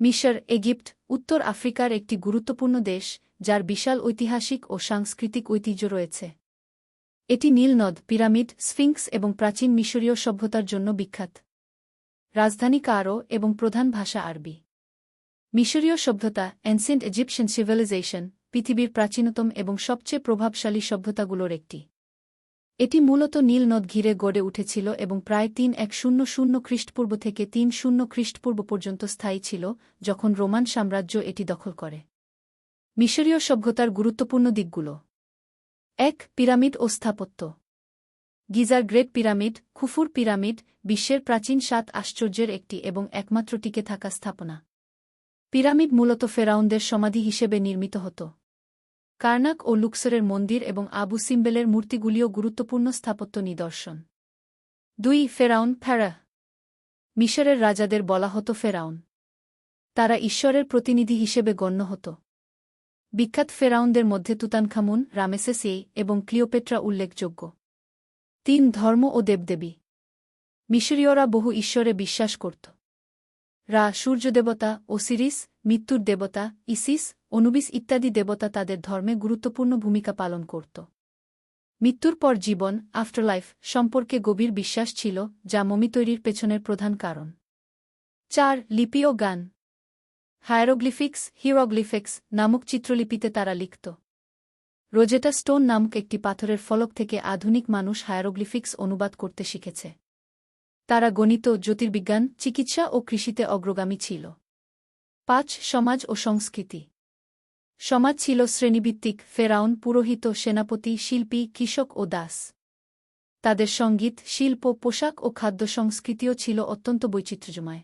মিশর এগিপ্ট উত্তর আফ্রিকার একটি গুরুত্বপূর্ণ দেশ, যার বিশাল ঐতিহাসিক ও সাংস্কৃতিক ঐতিহ্য রয়েছে। এটি নীলনদ পিরামিড, স্ফিংক্স এবং প্রাচীন মিশরীয় সভ্যতার জন্য বিখ্যাত। রাজধানী কারও এবং প্রধান ভাষা আরবি। মিশরীয় সভ্যতা অ্যান্সেন্ট ইজিপশিয়ান সিভিলাইজেশন পৃথিবীর প্রাচীনতম এবং সবচেয়ে প্রভাবশালী সভ্যতাগুলোর একটি। এটি মূলত নীল নদ ঘিরে গড়ে উঠেছিল এবং প্রায় তিন এক শূন্য শূন্য খ্রিস্টপূর্ব থেকে তিন শূন্য খ্রিস্টপূর্ব পর্যন্ত স্থায়ী ছিল, যখন রোমান সাম্রাজ্য এটি দখল করে। মিশরীয় সভ্যতার গুরুত্বপূর্ণ দিকগুলো। এক, পিরামিড ও স্থাপত্য। গিজার গ্রেট পিরামিড, খুফুর পিরামিড, বিশ্বের প্রাচীন সাত আশ্চর্যের একটি এবং একমাত্র টিকে থাকা স্থাপনা। পিরামিড মূলত ফেরাউনদের সমাধি হিসেবে নির্মিত হতো। কার্নাক ও লুক্সরের মন্দির এবং আবু সিম্বেলের মূর্তিগুলিও গুরুত্বপূর্ণ স্থাপত্য নিদর্শন। দুই, ফেরাউন ফেরা মিশরের রাজাদের বলা হতো ফেরাউন। তারা ঈশ্বরের প্রতিনিধি হিসেবে গণ্য হতো। বিখ্যাত ফেরাউনদের মধ্যে তুতানখামুন, রামেসেসে এবং ক্লিওপেট্রা উল্লেখযোগ্য। তিন, ধর্ম ও দেবদেবী। মিশরীয়রা বহু ঈশ্বরে বিশ্বাস করত। রা সূর্যদেবতা, ওসিরিস, মৃত্যুর দেবতা, ইসিস, অনুবিস ইত্যাদি দেবতা তাদের ধর্মে গুরুত্বপূর্ণ ভূমিকা পালন করত। মৃত্যুর পর জীবন আফটারলাইফ সম্পর্কে গভীর বিশ্বাস ছিল, যা মমি তৈরির পেছনের প্রধান কারণ। চার, লিপি ও গান। হায়ারোগ্লিফিক্স, হিরোগ্লিফিক্স নামক চিত্রলিপিতে তারা লিখত। রোজেটা স্টোন নামক একটি পাথরের ফলক থেকে আধুনিক মানুষ হায়ারোগ্লিফিক্স অনুবাদ করতে শিখেছে। তারা গণিত, জ্যোতির্বিজ্ঞান, চিকিৎসা ও কৃষিতে অগ্রগামী ছিল। পাঁচ, সমাজ ও সংস্কৃতি। সমাজ ছিল শ্রেণীভিত্তিক, ফেরাউন, পুরোহিত, সেনাপতি, শিল্পী, কৃষক ও দাস। তাদের সংগীত, শিল্প, পোশাক ও খাদ্য সংস্কৃতিও ছিল অত্যন্ত বৈচিত্র্যময়।